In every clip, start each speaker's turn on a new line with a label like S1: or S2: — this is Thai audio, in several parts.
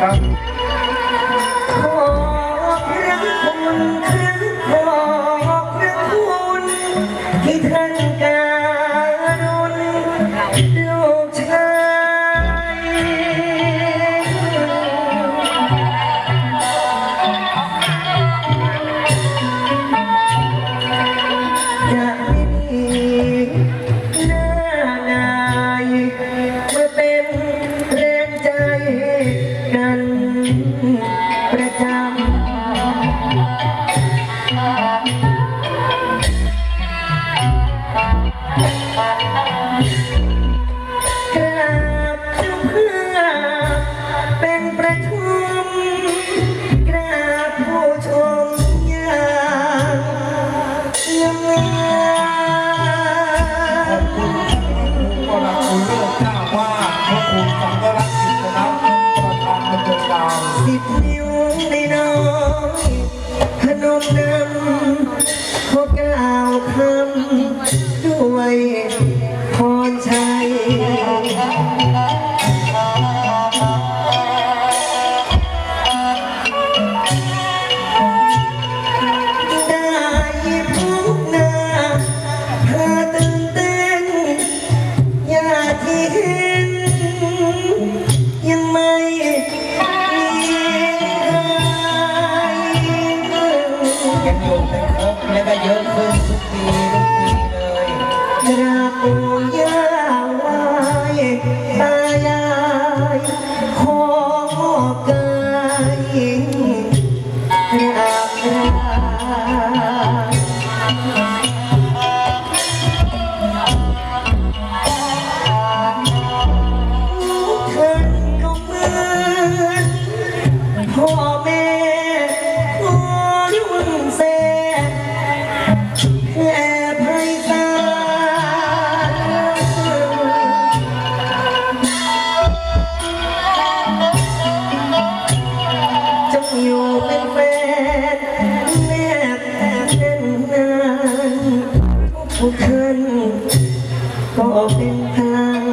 S1: ครับ
S2: ขอพระคุณคือขอพระคุณที่เธอ ก็รั
S1: กคุณเลิกเจ้าว่าพระคุณสังกรักษ์กิจนะครับประธานดำเนินการ
S2: สิบนิ้วในน้อยพนมนำขอกล่าวคำด้วยพร
S3: ก็เก็เป็
S2: นทาง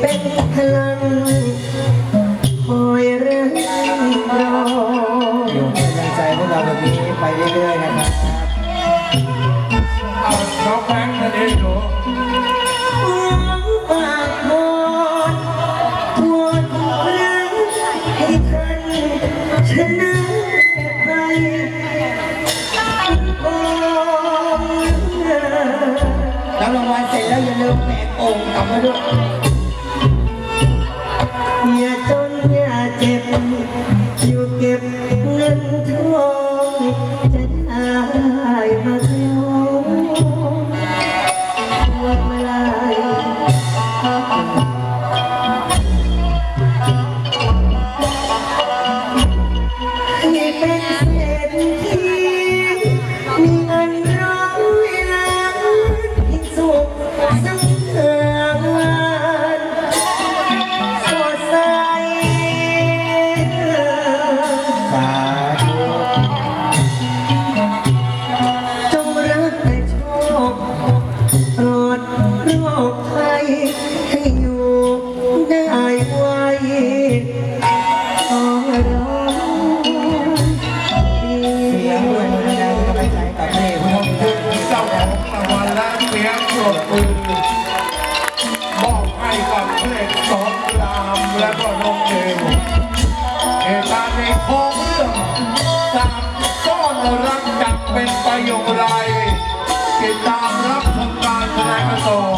S2: เป็นพลังคอยรักรอ
S3: อยู่เป็นกำลังใจพวกเราแบบนี้ไปเรื่อยๆนะครับ
S1: เอาน้องแบงค์นั่นเองหนู
S2: ปากบอนทวนรักให้ท่านชนะไปโอ้
S3: รับรางวัลเสร็จแล้วอย่าลืมแหวนโอ่งกลับมาด้ว
S2: ย ให้อยู่ได้ไวขอร้องดี
S3: เสียงด้วยนะกำลังใจกับเพลงพวก
S1: ขอบคุณเจ้าของรางวัลและเสียงปรบมือมอบให้กับเพลงสอนรามและก็น้องเอวเหตุการณ์ในโค้งเรื่องสามซ่อนรักจักเป็นประโยชน์ไรติดตามรับชมการแสดงกันต่อ